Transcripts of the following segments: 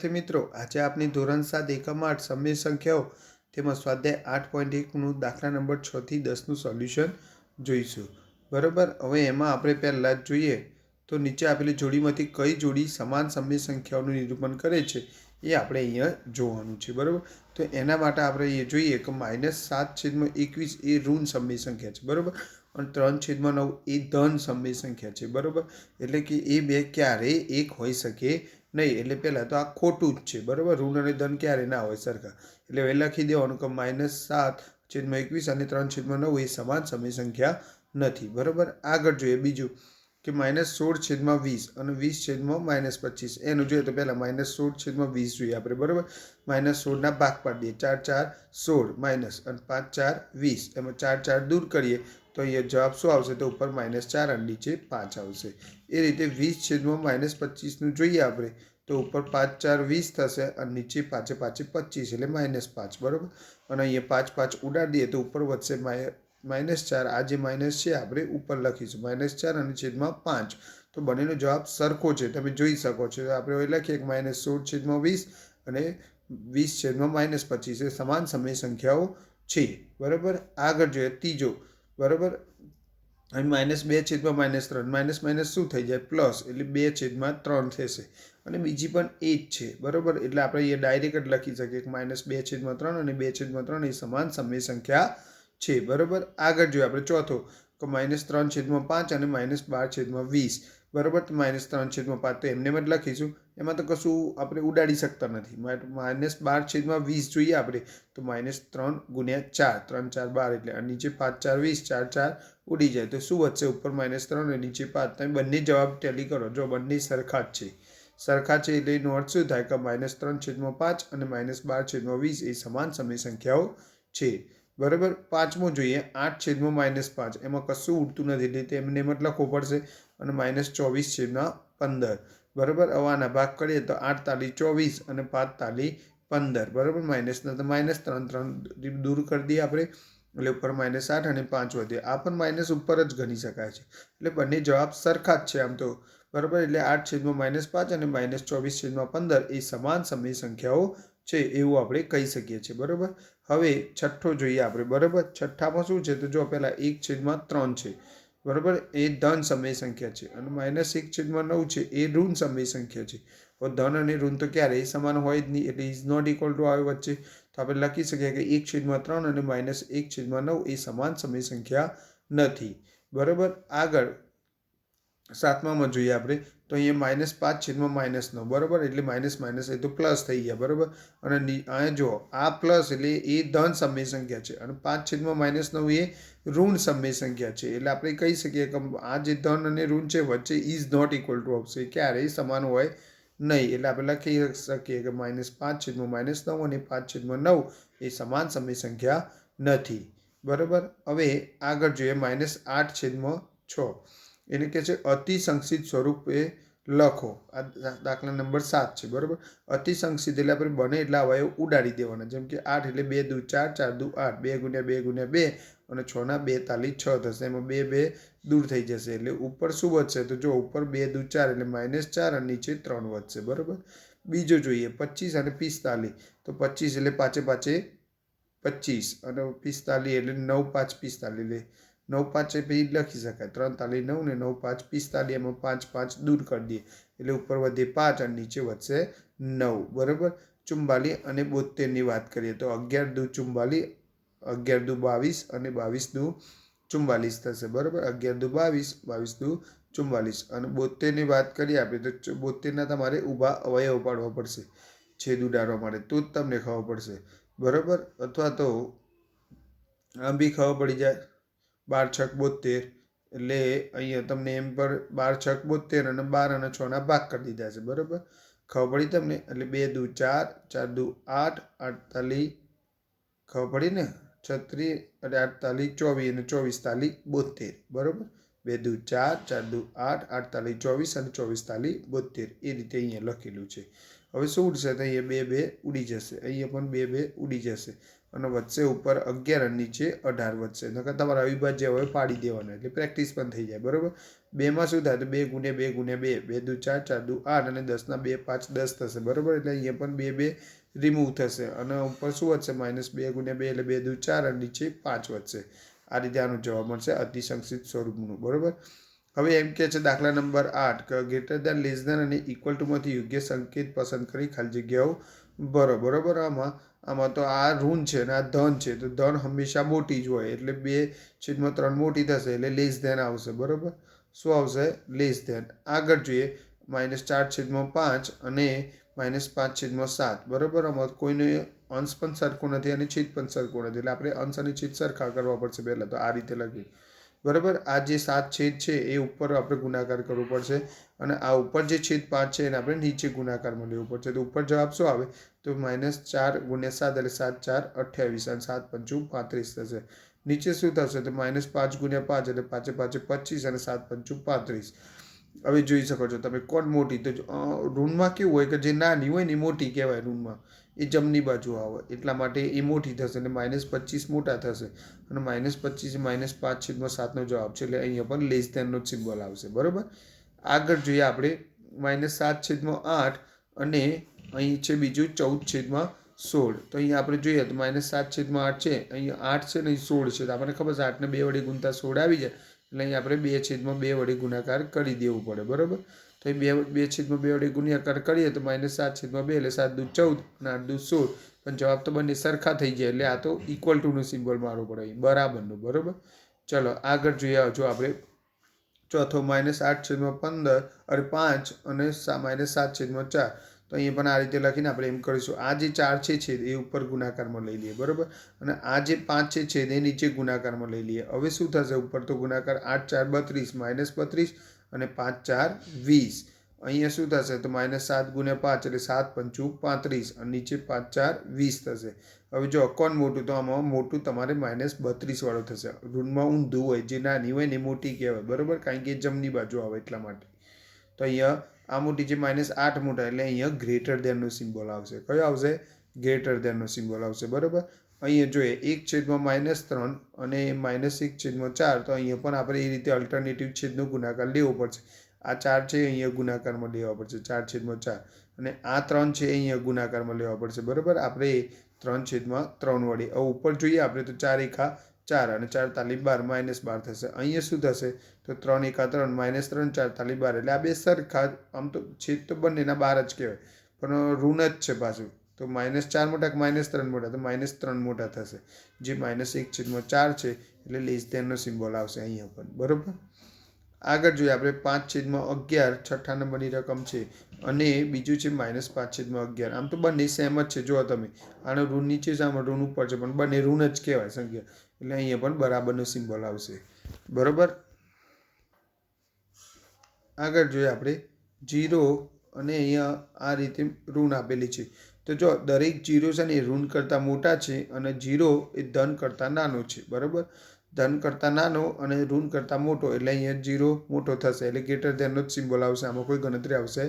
વિદ્યાર્થી મિત્રો, આજે આપની ધોરણ સાત એકમ આઠ સમય સંખ્યાઓ તેમાં સ્વાધ્યાય આઠ પોઈન્ટ એકનું દાખલા નંબર છ થી દસનું સોલ્યુશન જોઈશું. બરાબર? હવે એમાં આપણે પહેલાં જ જોઈએ તો નીચે આપેલી જોડીમાંથી કઈ જોડી સમાન સમય સંખ્યાઓનું નિરૂપણ કરે છે એ આપણે અહીંયા જોવાનું છે. બરાબર? તો એના માટે આપણે એ જોઈએ કે માઇનસ સાત છેદમાં એકવીસ એ ઋણ સમય સંખ્યા છે. બરાબર? અને ત્રણ છેદમાં નવ એ ધન સમય સંખ્યા છે. બરાબર? એટલે કે એ બે ક્યારેય એક હોઈ શકે નહીં, એટલે પહેલાં તો આ ખોટું જ છે, બરાબર? ઋણ અને ધન ક્યારે ના હોય સરખા. એટલે હવે લખી દેવાનું કે માઇનસ સાત છેદમાં એકવીસ અને ત્રણ છેદમાં નવ, એ સમાન સમય સંખ્યા નથી, બરાબર? આગળ જોઈએ બીજું કે માઇનસ સોળ છેદમાં વીસ અને વીસ છેદમાં માઇનસ પચીસ. એનું જોઈએ તો પહેલાં માઇનસ સોળ છેદમાં વીસ જોઈએ આપણે, બરાબર? માઇનસ સોળના ભાગ પાડી દઈએ ચાર ચાર, સોળ માઇનસ અને પાંચ, ચાર, વીસ. એમાં ચાર ચાર દૂર કરીએ તો અહીંયા જવાબ શું આવશે? તો ઉપર માઇનસ ચાર અને નીચે પાંચ આવશે. એ રીતે વીસ છેદમાં માઇનસ પચીસનું જોઈએ આપણે. તો ઉપર પાંચ, ચાર, વીસ થશે અને નીચે પાંચે પાંચે પચીસ એટલે માઇનસ પાંચ, બરાબર? અને અહીંયા પાંચ પાંચ ઉડાડી દઈએ તો ઉપર વધશે માઇનસ ચાર. આ જે માઇનસ છે આપણે ઉપર લખીશું. માઇનસ ચાર અને છેદમાં પાંચ. તો બંનેનો જવાબ સરખો છે. તમે જોઈ શકો છો. આપણે હવે લખીએ કે માઇનસ સોળ છેદમાં વીસ અને વીસ છેદમાં માઇનસ પચીસ. એ સમાન સમય સંખ્યાઓ છે. બરાબર? આગળ જોઈએ. ત્રીજો. બરાબર? અહીં માઇનસ બે છેદમાં માઇનસ ત્રણ. માઇનસ માઇનસ શું થઈ જાય? પ્લસ. એટલે બે છેદમાં ત્રણ થશે. અને બીજી પણ એ જ છે. બરાબર? એટલે આપણે એ ડાયરેક્ટ જ લખી શકીએ કે માઇનસ બે છેદમાં ત્રણ અને બે છેદમાં ત્રણ એ સમાન સમય સંખ્યા છે. બરાબર? આગળ જોઈએ. આપણે ચોથો. કે માઇનસ ત્રણ છેદમાં પાંચ અને માઇનસ બાર છેદમાં વીસ. બરાબર, તો માઇનસ ત્રણ છેદમાં પાંચ, તો એમને જ લખીશું. એમાં તો કશું આપણે ઉડાડી શકતા નથી. માઇનસ બાર છેદમાં વીસ જોઈએ આપણે. તો માઇનસ ત્રણ ગુણ્યા ચાર, ત્રણ ચાર બાર એટલે, અને નીચે પાંચ ચાર વીસ, ચાર ચાર ઉડી જાય. તો શું વધશે? ઉપર માઇનસ ત્રણ અને નીચે પાંચ. તમે બંને જવાબ ટેલી કરો. જો બંને સરખા જ છે. સરખા છે એટલે એનો અર્થ શું થાય? કે માઇનસ ત્રણ છેદમાં પાંચ અને માઇનસ બાર છેદમાં વીસ એ સમાન સમય સંખ્યાઓ છે. બરાબર? પાંચમો જોઈએ. આઠ છેદમાં માઇનસ પાંચ. એમાં કશું ઉડતું નથી. એટલે તેમને એમ જ લખવું પડશે. અને માઇનસ ચોવીસ છેદમાં પંદર. બરાબર? હવે આના ભાગ કરીએ તો આઠ તાલી ચોવીસ અને પાંચ તાલી પંદર. બરાબર? માઇનસના તો માઇનસ ત્રણ ત્રણ દૂર કરી દઈએ આપણે. એટલે ઉપર માઇનસ આઠ અને પાંચ વધે. આ પણ માઇનસ ઉપર જ ગણી શકાય છે. એટલે બંને જવાબ સરખા જ છે આમ તો. બરાબર? એટલે આઠ છેદમાં માઇનસ પાંચ અને માઇનસ ચોવીસ છેદમાં પંદર એ સમાન સમય સંખ્યાઓ છે એવું આપણે કહી શકીએ છીએ. બરાબર? હવે છઠ્ઠો જોઈએ આપણે. બરાબર? છઠ્ઠામાં શું છે? તો જો પહેલાં એક છેદમાં ત્રણ છે. બરાબર? એ ધન સમય સંખ્યા છે અને માઇનસ એક છેદમાં નવ છે, એ ઋણ સમય સંખ્યા છે. ધન અને ઋણ તો ક્યારેય સમાન હોય જ નહીં, એટલે ઇઝ નોટ ઇક્વલ ટુ આવે વચ્ચે. તો આપણે લખી શકીએ કે એક છેદમાં ત્રણ અને માઇનસ એક છેદમાં નવ એ સમાન સમય સંખ્યા નથી. બરાબર? આગળ સાતમામાં જોઈએ આપણે, તો અહીંયા માઇનસ પાંચ, છેદમાં માઇનસ નવ, બરાબર? એટલે માઇનસ માઇનસ એ તો પ્લસ થઈ ગયા, બરાબર? અને અહીંયા જો આ પ્લસ એટલે એ ધન સમય સંખ્યા છે. અને પાંચ, છેદમાં માઇનસ નવ એ ઋણ સમય સંખ્યા છે. એટલે આપણે કહી શકીએ કે આ જે ધન અને ઋણ છે, વચ્ચે ઇઝ નોટ ઇક્વલ ટુ આવશે ક્યારેય સમાન હોય નહીં. એટલે આપણે લખી શકીએ કે માઇનસ પાંચ, છેદમાં માઇનસ નવ અને પાંચ, છેદમાં નવ એ સમાન સમય સંખ્યા નથી. બરાબર? હવે આગળ જોઈએ માઇનસ આઠ, છેદમાં છ. એને કહે છે અતિ સંક્ષિપ્ત સ્વરૂપે લખો. આ દાખલા નંબર સાત છે, બરાબર? અતિ સંક્ષિપ્ત એટલે આપણે બને એટલા અવયવ ઉડાડી દેવાના. જેમ કે આઠ એટલે બે દુ ચાર ચાર દુ આઠ. બે ગુણ્યા બે ગુણ્યા બે અને છના બે તાલી છ થશે. એમાં બે બે દૂર થઈ જશે. એટલે ઉપર શું વધશે? તો જો ઉપર બે દુ ચાર એટલે માઇનસ ચાર અને નીચે ત્રણ વધશે, બરાબર? બીજો જોઈએ, પચીસ અને પિસ્તાલીસ. તો પચીસ એટલે પાછે પાછે પચીસ. અને પિસ્તાલીસ એટલે નવ, પાંચ, પિસ્તાલીસ. એટલે નવ પાંચ પછી લખી શકાય. ત્રણ તાલી નવ ને નવ પાંચ પિસ્તાલીસ એમાં પાંચ પાંચ દૂર કરી દઈએ. એટલે ઉપર વધે પાંચ અને નીચે વધશે નવ. બરાબર? ચુંબાલી અને બોતેરની વાત કરીએ તો અગિયાર દુ ચુંબાલી, અગિયાર દુ બાવીસ અને બાવીસ દુ ચુમ્બાલીસ થશે. બરાબર? અગિયાર દુ બાવીસ બાવીસ દુ ચુમ્બાલીસ અને બોતેરની વાત કરીએ આપણે તો બોતેરના તમારે ઊભા અવયવ પાડવા પડશે. છેદ ઉડાડવા માટે તો જ તમને ખબર પડશે. બરાબર? અથવા તો આમ બી ખબર પડી જાય. બાર છક બોતેર એટલે અહીંયા તમને એમ પર બાર છક બોતેર અને બાર અને છના ભાગ કરી દીધા છે, બરાબર? ખબર પડી તમને? એટલે બે દુ ચાર ચાર દુ આઠ આઠતાલી ખબર પડી ને? છત્રીસ, એટલે આઠતાલી ચોવીસ અને ચોવીસ તાલી બોતેર બરાબર? બે દુ ચાર ચાર દુ આઠ આઠતાલી ચોવીસ અને ચોવીસ તાલી બોતેર એ રીતે અહીંયા લખેલું છે. હવે શું ઉડશે? તો અહીંયા બે બે ઉડી જશે. અહીંયા પણ બે બે ઉડી જશે. અને વચ્ચે ઉપર અગિયાર અને નીચે અઢાર વધશે નકર તમારા અવિભાજ્ય હવે પાડી દેવાના, એટલે પ્રેક્ટિસ પણ થઈ જાય, બરાબર? બેમાં શું થાય? તો બે ગુણ્યા બે ગુણ્યા બે બે દુ ચાર ચાર દુ આઠ અને દસના બે પાંચ દસ થશે, બરાબર? એટલે અહીંયા પણ બે બે રિમૂવ થશે. અને ઉપર શું વધશે? માઇનસ બે ગુણ્યા બે એટલે બે દુ ચાર અને નીચે પાંચ વધશે. આ રીતે આનો જવાબ મળશે અતિસંક્ષિત સ્વરૂપનું, બરાબર? હવે એમ કે છે દાખલા નંબર આઠ, કે ગ્રેટર દેન લેસ દેન અને ઇક્વલ ટુમાંથી યોગ્ય સંકેત પસંદ કરી ખાલી જગ્યાઓ ભરો, બરાબર? આમાં આમાં તો આ ઋણ છે અને આ ધન છે, તો ધન હંમેશા મોટી જ હોય, એટલે બે છેદમાં ત્રણ મોટી થશે, એટલે લેસ ધેન આવશે, બરાબર? શું આવશે? લેસ ધેન આગળ જોઈએ માઇનસ ચાર છેદમાં પાંચ અને માઇનસ પાંચ છેદમાં સાત, બરાબર? આમાં કોઈને અંશ પણ સરખો નથી અને છેદ પણ સરખો નથી, એટલે આપણે અંશ અને છેદ સરખા કરવા પડશે પહેલાં, તો આ રીતે લખી બરાબર? આ જે સાત છેદ છે, એ ઉપર આપણે ગુણાકાર કરવો પડશે અને આ ઉપર જે છેદ પાંચ છે, એને આપણે નીચે ગુણાકારમાં લેવું પડશે. તો ઉપર જવાબ શું આવે? તો માઇનસ ચાર ગુણ્યા સાત એટલે સાત, ચાર, અઠ્યાવીસ અને સાત પંચું પાંત્રીસ થશે. નીચે શું થશે? તો માઇનસ પાંચ ગુણ્યા પાંચ એટલે પાંચે પાંચે પચીસ અને સાત પંચું પાંત્રીસ. હવે જોઈ શકો છો તમે, કોણ મોટી? તો ઋણમાં કેવું હોય કે જે નાની હોય ને મોટી કહેવાય ઋણમાં. એ જમણી બાજુ આવે. એટલા માટે એ મોટી થશે અને માઇનસ પચીસ મોટા થશે. અને માઇનસ પચીસ માઇનસ પાંચ છેદમાં સાતનો જવાબ છે. એટલે અહીંયા પણ લેસ ધેનનો સિમ્બોલ આવશે. બરાબર? આગળ જોઈએ આપણે માઇનસ સાત છેદમાં આઠ અને અહીં છે બીજું ચૌદ છેદમાં સોળ. તો અહીંયા આપણે જોઈએ તો માઇનસ સાત છેદમાં આઠ છે. અહીંયા આઠ છે ને અહીં સોળ છે. તો આપણને ખબર છે આઠને બે વડે ગુણતા સોળ આવી જાય. એટલે અહીં આપણે બે છેદમાં બે વડે ગુણાકાર કરી દેવું પડે. બરાબર? તો એ બે બે છેદમાં બે વડે ગુણ્યાકાર કરીએ તો માઇનસ સાત છેદમાં બે એટલે સાત દુ ચૌદ અને આઠ દુ સોળ. પણ જવાબ તો બંને સરખા થઈ જાય એટલે આ તો ઇક્વલ ટુનું સિમ્બોલ મારવું પડે અહીં. બરાબરનું, બરાબર? ચલો, આગળ જોઈએ જો આપણે ચોથો માઇનસ આઠ છેદમાં પંદર અરે પાંચ અને માઇનસ સાત છેદમાં ચાર. તો અહીંયા પણ આ રીતે લખીને આપણે એમ કરીશું. આ જે ચાર છે છેદ, એ ઉપર ગુણાકારમાં લઈ લઈએ, બરાબર? અને આ જે પાંચ છે છેદ, એ નીચે ગુણાકારમાં લઈ લઈએ. હવે શું થશે? ઉપર તો ગુણાકાર આઠ, ચાર, બત્રીસ માઇનસ બત્રીસ અને પાંચ ચાર વીસ. અહીંયા શું થશે? તો માઇનસ સાત ગુણ્યા પાંચ એટલે સાત પંચું પાંત્રીસ અને નીચે પાંચ ચાર વીસ થશે. હવે જો કોણ મોટું, તો આમાં મોટું તમારે માઇનસ બત્રીસવાળું થશે. ઋણમાં ઊંધું હોય, જે નાની હોય ને મોટી કહેવાય. બરાબર? કારણ કે જમણી બાજુ આવે એટલા માટે. તો અહીંયા આ મોટી જે માઇનસ આઠ મોટા, એટલે અહીંયા ગ્રેટર દેનનો સિમ્બોલ આવશે. કયો આવશે? ગ્રેટર દેનનો સિમ્બોલ આવશે. બરાબર? અહીંયા જોઈએ, એક છેદમાં માઇનસ ત્રણ અને માઇનસ એક છેદમાં ચાર, તો અહીંયા પણ આપણે એ રીતે અલ્ટરનેટિવ છેદનો ગુણાકાર લેવો પડશે. આ ચાર છે અહીંયા ગુણાકારમાં લેવા પડશે, ચાર છેદમાં ચાર. અને આ ત્રણ છે અહીંયા ગુણાકારમાં લેવા પડશે, બરાબર? આપણે ત્રણ છેદમાં ત્રણ વડે હવે ઉપર જોઈએ આપણે તો ચાર એકા ચાર અને ચાર તાલી બાર માઇનસ બાર થશે. અહીંયા શું થશે? તો ત્રણ એકા ત્રણ માઇનસ ત્રણ ચાર તાલી બાર, એટલે આ બે સરખા, આમ તો છેદ તો બંનેના બાર જ કહેવાય. પણ ઋણ જ છે પાછું. તો માઇનસ ચાર મોટા કે માઇનસ ત્રણ મોટા? તો માઇનસ ત્રણ મોટા થશે. જે માઇનસ એક છેદમાં ચાર છે, એટલે લેસ ધેનનો સિમ્બોલ આવશે અહીંયા પણ. બરાબર? આગળ જોઈએ, આપણે પાંચ છેદમાં અગિયાર છઠ્ઠા નંબરની રકમ છે અને બીજું છે માઇનસ પાંચ છેદમાં અગિયાર. આમ તો બંને સેમ જ છે જો તમે. આનો ઋણ નીચે છે, આમાં ઋણ ઉપર છે, પણ બંને ઋણ જ કહેવાય સંખ્યા. એટલે અહીંયા પણ બરાબરનો સિમ્બોલ આવશે. બરાબર? આગળ જોઈએ આપણે. જીરો અને અહીંયા આ રીતે ઋણ આપેલી છે. તો જો દરેક જીરો છે ને એ ઋણ કરતાં મોટા છે અને જીરો એ ધન કરતાં નાનો છે, બરાબર? ધન કરતાં નાનો અને ઋણ કરતાં મોટો, એટલે અહીંયા જીરો મોટો થશે, એટલે ગ્રેટર ધેનનો જ સિમ્બોલ આવશે, આમાં કોઈ ગણતરી આવશે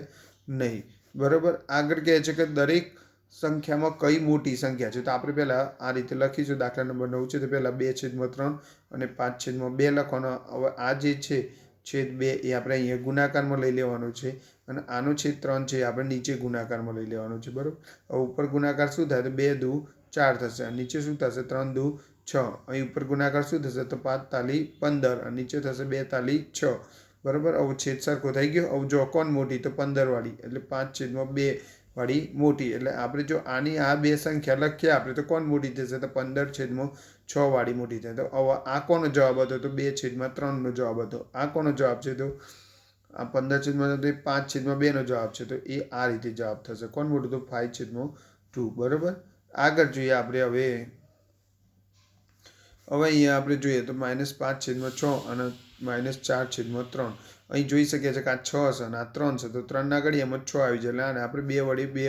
નહીં, બરાબર? આગળ કહે છે કે દરેક સંખ્યામાં કઈ મોટી સંખ્યા છે? તો આપણે પહેલાં આ રીતે લખીશું, દાખલા નંબર નવ છે, તો પહેલાં બે છેદમાં ત્રણ અને પાંચ છેદમાં બે લખવાનો, હવે આ જે છે છેદ બે એ આપણે અહીંયા ગુણાકારમાં લઈ લેવાનો છે અને આનો છેદ ત્રણ છે આપણે નીચે ગુણાકારમાં લઈ લેવાનો છે, બરાબર? હવે ઉપર ગુણાકાર શું થાય તો બે દુ ચાર થશે અને નીચે શું થશે? ત્રણ દુ છ. અહીં ઉપર ગુણાકાર શું થશે? તો પાંચ તાલી પંદર અને નીચે થશે બે તાલી છ. બરાબર? હવે છેદ સરખો થઈ ગયો. હવે જો કોણ મોટી તો પંદરવાળી એટલે પાંચ છેદમાં બે વાળી મોટી. એટલે આપણે જો આની આ બે સંખ્યા લખીએ, આપણે તો કોણ મોટી થશે? તો પંદર છેદમાં છ વાળી મોટી થાય. તો આ કોનો જવાબ હતો? તો બે છેદમાં ત્રણનો જવાબ હતો. આ કોનો જવાબ છે? તો આ પંદર છેદમાં તો પાંચ છેદમાં બેનો જવાબ છે. તો એ આ રીતે જવાબ થશે. કોણ મોટું તો ફાઇવ છેદમાં ટુ. બરાબર? આગળ જોઈએ આપણે હવે. હવે અહીંયા આપણે જોઈએ તો માઇનસ પાંચ છેદમાં છ અને માઇનસ ચાર છેદમાં ત્રણ. અહીં જોઈ શકીએ છીએ કે આ છ છે અને આ ત્રણ છે. તો ત્રણના ઘડી એમાં છ આવી જાય. અને આપણે બે વડે બે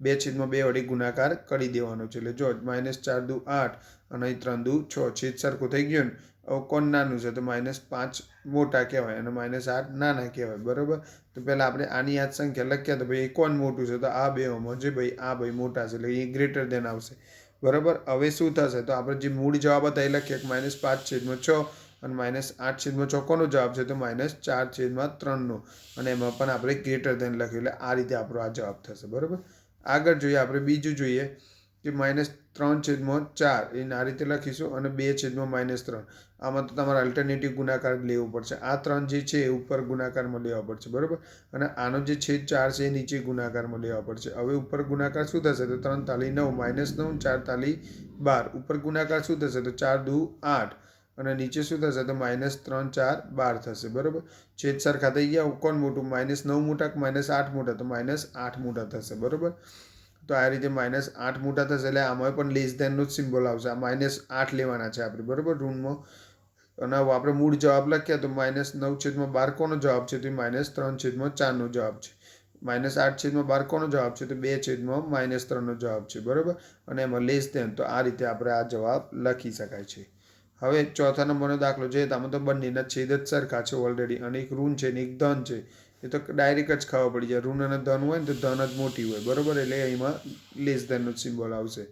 બે છેદમાં બે વડે ગુણાકાર કરી દેવાનો છે. એટલે જો માઇનસ ચાર દુ આઠ અને અહીં ત્રણ દુ છ, છેદ સરખું થઈ ગયું ને, હવે કોણ નાનું છે? તો માઇનસ પાંચ મોટા કહેવાય અને માઇનસ આઠ નાના કહેવાય, બરાબર? તો પહેલાં આપણે આની યાદ સંખ્યા લખ્યા તો ભાઈ એ કોણ મોટું છે? તો આ બેમાં જે ભાઈ, આ ભાઈ મોટા છે, એટલે એ ગ્રેટર દેન આવશે, બરાબર? હવે શું થશે? તો આપણે જે મૂળ જવાબ હતા એ લખીએ કે માઇનસ પાંચ છેદમાં છ અને માઇનસ આઠ છેદમાં છ કોનો જવાબ છે? તો માઇનસ ચાર છેદમાં ત્રણનો અને એમાં પણ આપણે ગ્રેટર ધેન લખ્યું, એટલે આ રીતે આપણો આ જવાબ થશે, બરાબર? આગળ જોઈએ, આપણે બીજું જોઈએ. કે માઇનસ ત્રણ છેદમાં ચાર. એને આ રીતે લખીશું અને બે છેદમાં માઇનસ ત્રણ. આમાં તો તમારે અલ્ટરનેટિવ ગુણાકાર લેવો પડશે. આ ત્રણ જે છે એ ઉપર ગુણાકારમાં લેવા પડશે, બરાબર? અને આનો જે છેદ ચાર છે એ નીચે ગુણાકારમાં લેવા પડશે. હવે ઉપર ગુણાકાર શું થશે? તો ત્રણ તાલી નવ માઇનસ નવ, ચાર તાલી બાર. ઉપર ગુણાકાર શું થશે? તો ચાર દુ આઠ. અને નીચે શું થશે? તો માઇનસ ત્રણ, ચાર, બાર થશે, બરાબર? છેદ સરખા થઈ ગયા. કોણ મોટું? માઇનસ નવ મોટા માઇનસ આઠ મોટા? તો માઇનસ આઠ મોટા થશે, બરાબર? તો આ રીતે માઇનસ આઠ મોટા થશે એટલે આમાં પણ લેસ ધેનનો જ સિમ્બોલ આવશે. આ માઇનસ આઠ લેવાના છે આપણે, બરાબર? રૂમમાં અને હવે આપણે મૂળ જવાબ લખ્યા તો માઇનસ નવ છેદમાં બાર કોનો જવાબ છે? તો માઇનસ ત્રણ છેદમાં ચારનો જવાબ છે. માઇનસ આઠ છેદમાં બાર કોનો જવાબ છે? તો બે છેદમાં માઇનસ ત્રણનો જવાબ છે, બરાબર? અને એમાં લેસ ધેન તો આ રીતે આપણે આ જવાબ લખી શકાય છે. હવે ચોથા નંબરનો દાખલો જોઈએ તો આમાં તો બંનેના છેદ જ સરખા છે ઓલરેડી અને એક ઋણ છે ને એક ધન છે. એ તો ડાયરેક્ટ જ ખાવા પડી જાય. ઋણ અને ધન હોય ને તો ધન જ મોટી હોય. બરાબર? એટલે એમાં લેસ ધનનો સિમ્બોલ આવશે.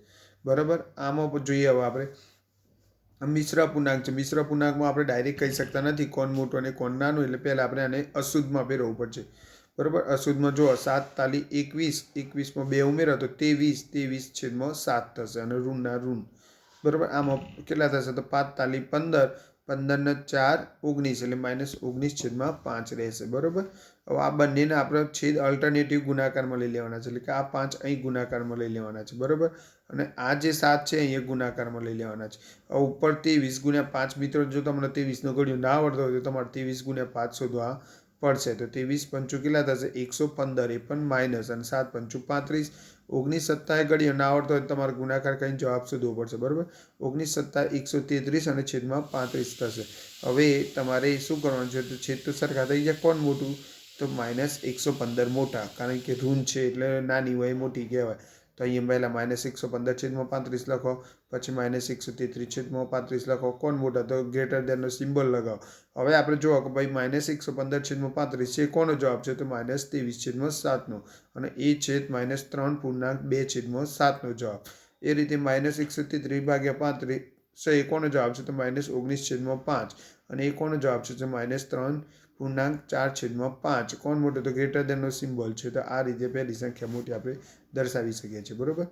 બરાબર? આમાં જોઈએ હવે આપણે. મિશ્ર પૂર્ણાંક છે. મિશ્ર પૂર્ણાંકમાં આપણે ડાયરેક્ટ કહી શકતા નથી કોણ મોટો અને કોણ નાનું. એટલે પહેલાં આપણે આને અશુદ્ધમાં ફેરવવું પડશે. બરાબર? અશુદ્ધમાં જો સાત તાલી એકવીસ. એકવીસમાં બે ઉમેરો તો ત્રેવીસ. ત્રેવીસ છેદમાં સાત થશે અને ઋણના ઋણ. બરાબર? આમાં કેટલા થશે? તો પાંચ તાલી પંદર. પંદરના ચાર, ઓગણીસ. એટલે માઇનસ ઓગણીસ છેદમાં પાંચ રહેશે. બરાબર? હવે આ બંનેને આપણે છેદ અલ્ટરનેટિવ ગુણાકારમાં લઈ લેવાના છે. એટલે કે આ પાંચ અહીં ગુણાકારમાં લઈ લેવાના છે. બરાબર? અને આ જે સાત છે અહીંયા ગુણાકારમાં લઈ લેવાના છે. ઉપર વીસ ગુણ્યા પાંચ મિત્રો, જો તમને ત્રેવીસનો ઘડિયો ના આવડતો હોય તો તમારે ત્રેવીસ ગુણ્યા પાંચ શોધવા પડશે. તો ત્રેવીસ પંચું કેટલા થશે? એકસો પંદર. એ પણ માઇનસ અને સાત પંચું પાંત્રીસ. ઓગણીસ સત્તાએ ઘડીઓ ના આવડતો હોય તમારે ગુણાકાર કરીને જવાબ શોધવો પડશે. બરાબર? ઓગણીસ સત્તા એકસો તેત્રીસ અને છેદમાં પાંત્રીસ થશે. હવે તમારે શું કરવાનું છે? તો છેદ તો સરખા થઈ જાય કોણ મોટું? તો માઇનસ એકસો પંદર મોટા, કારણ કે ઋણ છે એટલે નાની હોય મોટી કહેવાય. તો અહીંયા પહેલાં માઇનસ એકસો પંદર છેદમાં પાંત્રીસ લખો, પછી માઇનસ એકસો તેત્રીસ છેદમાં પાંત્રીસ લખો. કોણ મોટા? તો ગ્રેટર દેનનો સિમ્બોલ લગાવો. હવે આપણે જુઓ કે ભાઈ માઇનસ એકસો પંદર છેદમાં પાંત્રીસ છે, કોનો જવાબ છે? તો માઇનસ ત્રેવીસ છેદમાં સાતનો. અને એ છેદ માઇનસ ત્રણ પૂર્ણાંક બે છેદમાં સાતનો જવાબ. એ રીતે માઇનસ એકસો તેત્રીસ ભાગ્યા પાંત્રીસ, સો, એ કોનો જવાબ છે? તો માઇનસ ઓગણીસ છેદમાં પાંચ. અને એ કોનો જવાબ છે? તો માઇનસ ત્રણ પૂર્ણાંક ચાર છેદમાં પાંચ. કોણ મોટો તો ગ્રેટર દેનનો સિમ્બોલ છે? તો આ રીતે પહેલી સંખ્યા મોટી આપણે દર્શાવી શકીએ છીએ, બરાબર?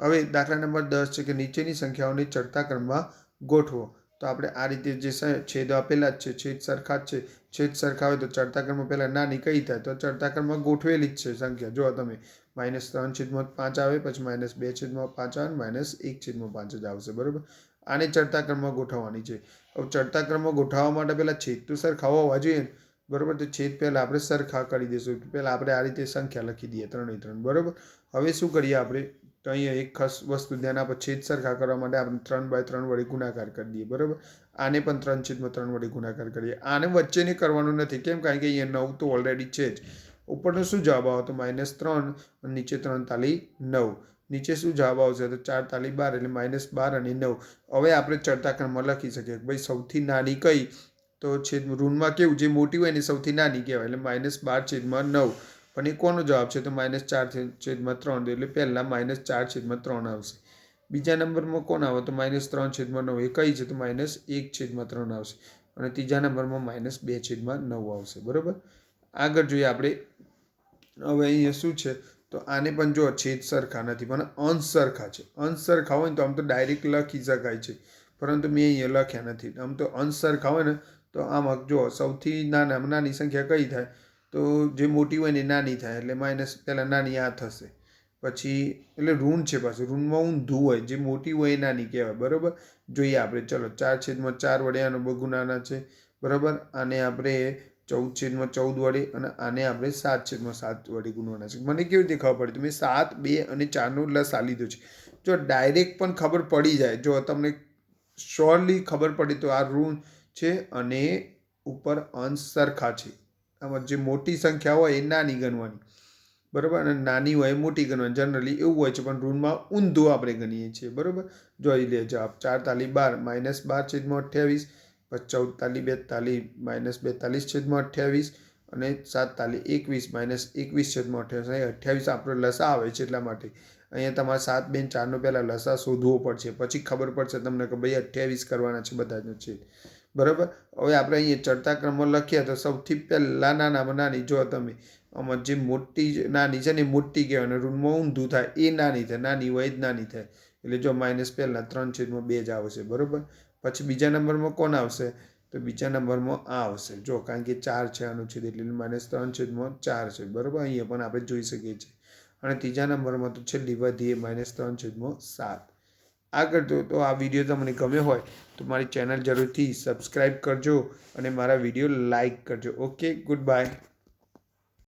હવે દાખલા નંબર દસ છે કે નીચેની સંખ્યાઓને ચડતા ક્રમમાં ગોઠવો. તો આપણે આ રીતે જે છેદ આપેલા જ છે, છેદ સરખા જ છે. છેદ સરખા હોય તો ચડતા ક્રમમાં પહેલાં નાની કઈ થાય તો ચડતા ક્રમમાં ગોઠવેલી જ છે સંખ્યા. જો તમે, માઇનસ ત્રણ છેદમાં પાંચ આવે, પછી માઇનસ બે છેદમાં પાંચ આવે માઇનસ એક છેદમાં પાંચ જ આવશે, બરાબર? આને ચડતા ક્રમમાં ગોઠવવાની છે. હવે ચડતા ક્રમમાં ગોઠવવા માટે પહેલાં છેદ તો સરખા હોવા જોઈએ બરાબર? તો છેદ પહેલાં આપણે સરખા કરી દઈશું પહેલાં આપણે આ રીતે સંખ્યા લખી દઈએ ત્રણે ત્રણ. બરાબર? હવે શું કરીએ આપણે? તો અહીંયા એક ખાસ વસ્તુ ધ્યાન આપો. છેદ સરખા કરવા માટે આપણે ત્રણ બાય ત્રણ વડે ગુણાકાર કરી દઈએ. બરાબર? આને પણ ત્રણ છેદમાં ત્રણ વડે ગુણાકાર કરીએ. આને વચ્ચેને કરવાનું નથી. કેમ? કારણ કે અહીંયા નવ તો ઓલરેડી છે જ. ઉપરનો શું જવાબ આવે તો માઇનસ ત્રણ નીચે ત્રણ તાલી નવ. નીચે શું જવાબ આવશે? તો ચાર તાલી બાર એટલે માઇનસ બાર અને નવ. હવે આપણે ચડતા ક્રમમાં લખી શકીએ ભાઈ સૌથી નાની કઈ? તો છેદ ઋણમાં કેવું? જે મોટી હોય એને સૌથી નાની કહેવાય એટલે માઇનસ બાર છેદમાં નવ. પણ એ કોનો જવાબ છે? તો માઇનસ ચાર છેદમાં ત્રણ. એટલે પહેલાં માઇનસ ચાર છેદમાં ત્રણ આવશે. બીજા નંબરમાં કોણ આવે? તો માઇનસ ત્રણ છેદમાં નવ. એ કઈ છે? તો માઇનસ એક છેદમાં ત્રણ આવશે. અને ત્રીજા નંબરમાં માઇનસ બે છેદમાં નવ આવશે. બરાબર? આગળ જોઈએ આપણે. હવે અહીંયા શું છે? તો આને પણ જો છેદ સરખા નથી, પણ અંશ સરખા છે. અંશ સરખા હોય ને તો આમ તો ડાયરેક્ટ લખી શકાય છે. પરંતુ મેં અહીંયા લખ્યા નથી. આમ તો અંશ સરખા હોય ને તો આમાં જો સૌથી નાના નાની સંખ્યા કઈ થાય? તો જે મોટી હોય ને નાની થાય, એટલે માઇનસ પહેલાં નાની આ થશે. પછી એટલે ઋણ છે પાછું. ઋણમાં ઊંધું હોય. જે મોટી હોય એ નાની કહેવાય. બરાબર? જોઈએ આપણે. ચલો, ચાર છેદમાં ચાર વડે આનો બગુનાના છે. બરાબર? આને આપણે ચૌદ છેદમાં ચૌદ વડે અને આને આપણે સાત છેદમાં સાત વડે ગુણવાના છે. મને કેવી રીતે ખબર પડી? મેં સાત, બે અને ચારનો લસા લીધો છે. જો ડાયરેક્ટ પણ ખબર પડી જાય, જો તમને શ્યોરલી ખબર પડે તો આ ઋણ છે અને ઉપર અંશ સરખા છે. આમાં જે મોટી સંખ્યા હોય એ નાની ગણવાની. બરાબર? અને નાની હોય મોટી ગણવાની. જનરલી એવું હોય છે, પણ ઋણમાં ઊંધું આપણે ગણીએ છીએ. બરાબર? જોઈ લે આપ. ચાર તાલી બાર, માઇનસ બાર છેદમાં અઠ્યાવીસ ચૌદ તાલી બેતાલી માઇનસ બેતાલીસ છેદમાં અઠ્યાવીસ અને સાત તાલી એકવીસ માઇનસ એકવીસ છેદમાં અઠ્યાવીસ અહીં અઠ્યાવીસ આપણો લસા આવે છે એટલા માટે. અહીંયા તમારે સાત બેન ચારનો પહેલાં લસા શોધવો પડશે. પછી ખબર પડશે તમને કે ભાઈ અઠ્યાવીસ કરવાના છે બધા છે બરાબર? હવે આપણે અહીંયા ચડતા ક્રમમાં લખીએ તો સૌથી પહેલાં નાનામાં નાની જો તમે. આમાં જે મોટી નાની છે ને મોટી કહેવાય અને રૂમમાં ઊંધું થાય. એ નાની થાય. નાની હોય જ નાની થાય. એટલે જો માઇનસ પહેલાં ત્રણ છેદમાં બે જ આવશે બરાબર? પછી બીજા નંબરમાં કોણ આવશે? તો બીજા નંબરમાં આ આવશે. જો, કારણ કે ચાર છે અનુચ્છેદ એટલે માઇનસ ત્રણ છેદમાં ચાર છે. બરાબર? અહીંયા પણ આપણે જોઈ શકીએ છીએ. અને ત્રીજા નંબરમાં તો છેલ્લી વધીએ માઇનસ ત્રણ છેદમાં સાત. આગળ જો, તો આ વીડિયો તમને ગમ્યો હોય, તો મારી ચેનલ જરૂરથી સબસ્ક્રાઈબ કરજો અને મારા વીડિયો લાઈક કરજો. Okay good bye